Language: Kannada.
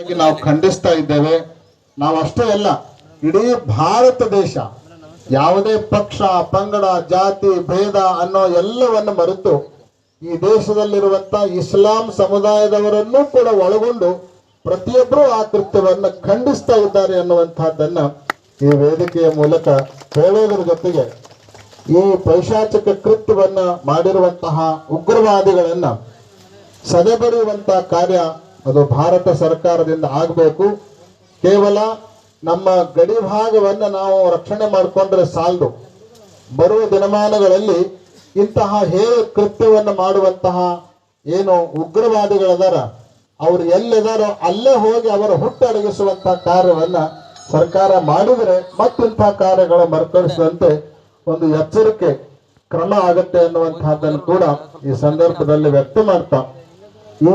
ಆಗಿ ನಾವು ಖಂಡಿಸ್ತಾ ಇದ್ದೇವೆ. ನಾವು ಅಷ್ಟೇ ಅಲ್ಲ, ಇಡೀ ಭಾರತ ದೇಶ ಯಾವುದೇ ಪಕ್ಷ, ಪಂಗಡ, ಜಾತಿ, ಭೇದ ಅನ್ನೋ ಎಲ್ಲವನ್ನು ಮರೆತು ಈ ದೇಶದಲ್ಲಿರುವಂತ ಇಸ್ಲಾಂ ಸಮುದಾಯದವರನ್ನೂ ಕೂಡ ಒಳಗೊಂಡು ಪ್ರತಿಯೊಬ್ಬರೂ ಆ ಕೃತ್ಯವನ್ನು ಖಂಡಿಸ್ತಾ ಇದ್ದಾರೆ ಅನ್ನುವಂತಹದ್ದನ್ನ ಈ ವೇದಿಕೆಯ ಮೂಲಕ ಹೇಳೋದ್ರ ಜೊತೆಗೆ ಈ ಪೈಶಾಚಿಕ ಕೃತ್ಯವನ್ನ ಮಾಡಿರುವಂತಹ ಉಗ್ರವಾದಿಗಳನ್ನ ಸದೆಬಡಿಯುವಂತಹ ಕಾರ್ಯ ಅದು ಭಾರತ ಸರ್ಕಾರದಿಂದ ಆಗಬೇಕು. ಕೇವಲ ನಮ್ಮ ಗಡಿ ಭಾಗವನ್ನು ನಾವು ರಕ್ಷಣೆ ಮಾಡಿಕೊಂಡ್ರೆ ಸಾಲದು. ಬರುವ ದಿನಮಾನಗಳಲ್ಲಿ ಇಂತಹ ಹೇಯ ಕೃತ್ಯವನ್ನು ಮಾಡುವಂತಹ ಏನು ಉಗ್ರವಾದಿಗಳದಾರ, ಅವ್ರು ಎಲ್ಲಿದಾರೋ ಅಲ್ಲೇ ಹೋಗಿ ಅವರ ಹುಟ್ಟಡಗಿಸುವಂತಹ ಕಾರ್ಯವನ್ನ ಸರ್ಕಾರ ಮಾಡಿದರೆ ಮತ್ತಿಂತಹ ಕಾರ್ಯಗಳು ಮರುಕಳಿಸದಂತೆ ಒಂದು ಎಚ್ಚರಿಕೆ ಕ್ರಮ ಆಗುತ್ತೆ ಅನ್ನುವಂತಹದ್ದನ್ನು ಕೂಡ ಈ ಸಂದರ್ಭದಲ್ಲಿ ವ್ಯಕ್ತ ಮಾಡ್ತಾ. ಈ